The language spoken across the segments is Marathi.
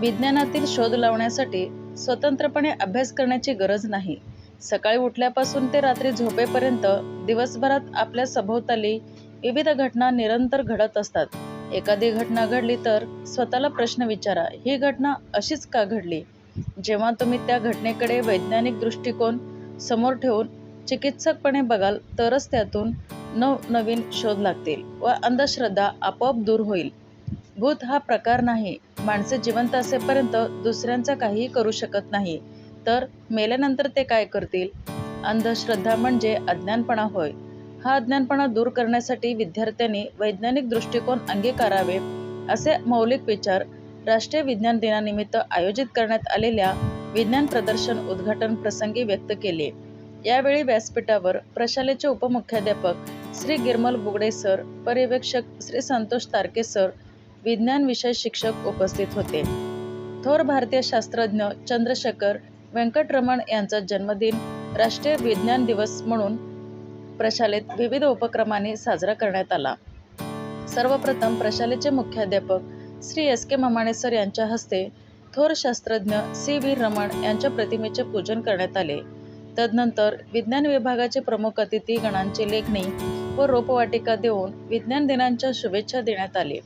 विज्ञानातील शोध लावण्यासाठी स्वतंत्रपणे अभ्यास करण्याची गरज नाही. सकाळी उठल्यापासून ते रात्री झोपेपर्यंत दिवसभरात आपल्या सभोवताली विविध घटना निरंतर घडत असतात. एखादी घटना घडली तर स्वतःला प्रश्न विचारा ही घटना अशीच का घडली? जेव्हा तुम्ही त्या घटनेकडे वैज्ञानिक दृष्टिकोन समोर ठेवून चिकित्सकपणे बघाल तरच त्यातून नवनवीन शोध लागतील व अंधश्रद्धा आपोआप दूर होईल. भूत हा प्रकार नाही. माणसे जिवंत असेपर्यंत दुसऱ्यांचा काहीही करू शकत नाही. तर मेल्यानंतर ते काय करतील? अंधश्रद्धा म्हणजे अज्ञानपणा होय. हा अज्ञानपणा दूर करण्यासाठी विद्यार्थ्यांनी वैज्ञानिक दृष्टिकोन अंगीकारावे असे मौलिक विचार राष्ट्रीय विज्ञान दिनानिमित्त आयोजित करण्यात आलेल्या विज्ञान प्रदर्शन उद्घाटन प्रसंगी व्यक्त केले. यावेळी व्यासपीठावर प्रशालेचे उपमुख्याध्यापक श्री गिरमल बुगडे सर पर्यवेक्षक श्री संतोष तारके सर विज्ञान विषय शिक्षक उपस्थित होते. थोर भारतीय शास्त्रज्ञ चंद्रशेखर व्यंकटरमण यांचा जन्मदिन राष्ट्रीय विज्ञान दिवस म्हणून प्रशालेत विविध उपक्रमाने साजरा करण्यात आला. सर्वप्रथम प्रशालेचे मुख्याध्यापक Shri S K Mamane sir यांच्या हस्ते थोर शास्त्रज्ञ सी व्ही रमण यांच्या प्रतिमेचे पूजन करण्यात आले. तदनंतर विज्ञान विभागाचे प्रमुख अतिथी गणांची लेखणी व रोपवाटिका देऊन विज्ञान दिनांच्या शुभेच्छा देण्यात आली.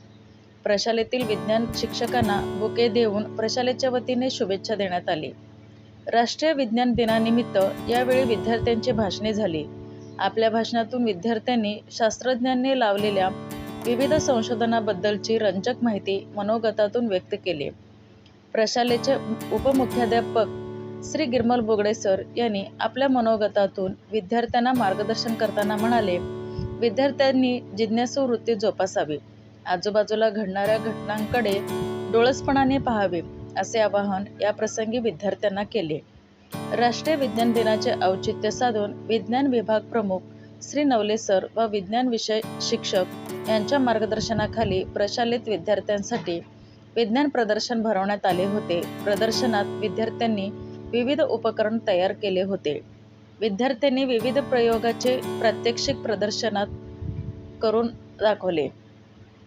प्रशालेतील विज्ञान शिक्षकांना बुके देऊन प्रशालेच्या वतीने शुभेच्छा देण्यात आली. राष्ट्रीय विज्ञान दिनानिमित्त यावेळी विद्यार्थ्यांची भाषणे झाली. आपल्या भाषणातून विद्यार्थ्यांनी शास्त्रज्ञांनी लावलेल्या विविध संशोधनाबद्दलची रंजक माहिती मनोगतातून व्यक्त केली. प्रशालेचे उपमुख्याध्यापक श्री गिरमल बोगडे सर यांनी आपल्या मनोगतातून विद्यार्थ्यांना मार्गदर्शन करताना म्हणाले विद्यार्थ्यांनी जिज्ञासू वृत्ती जोपासावी. आजूबाजूला घडणाऱ्या घटनांकडे डोळसपणाने पाहावे असे आवाहन या प्रसंगी विद्यार्थ्यांना केले. राष्ट्रीय विज्ञान दिनाचे औचित्य साधून विज्ञान विभाग प्रमुख श्री नवले सर व विज्ञान विषय शिक्षक यांच्या मार्गदर्शनाखाली प्रशालित विद्यार्थ्यांसाठी विज्ञान प्रदर्शन भरवण्यात आले होते. प्रदर्शनात विद्यार्थ्यांनी विविध उपकरण तयार केले होते. विद्यार्थ्यांनी विविध प्रयोगाचे प्रात्यक्षिक प्रदर्शनात करून दाखवले.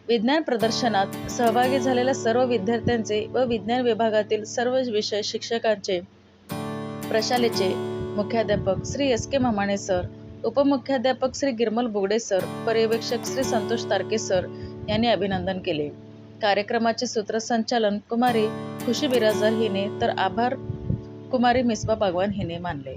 विज्ञान प्रदर्शनात सहभागी झालेल्या सर्व विद्यार्थ्यांचे व विज्ञान विभागातील सर्व विषय शिक्षकांचे प्रशालेचे मुख्याध्यापक Shri S K Mamane sir उपमुख्याध्यापक Shri Girmal Bugade sir पर्यवेक्षक श्री संतोष तारके सर यांनी अभिनंदन केले. कार्यक्रमाचे सूत्रसंचालन कुमारी खुशी बिराजदार हिने तर आभार कुमारी मिसबा भगवान हिने मानले.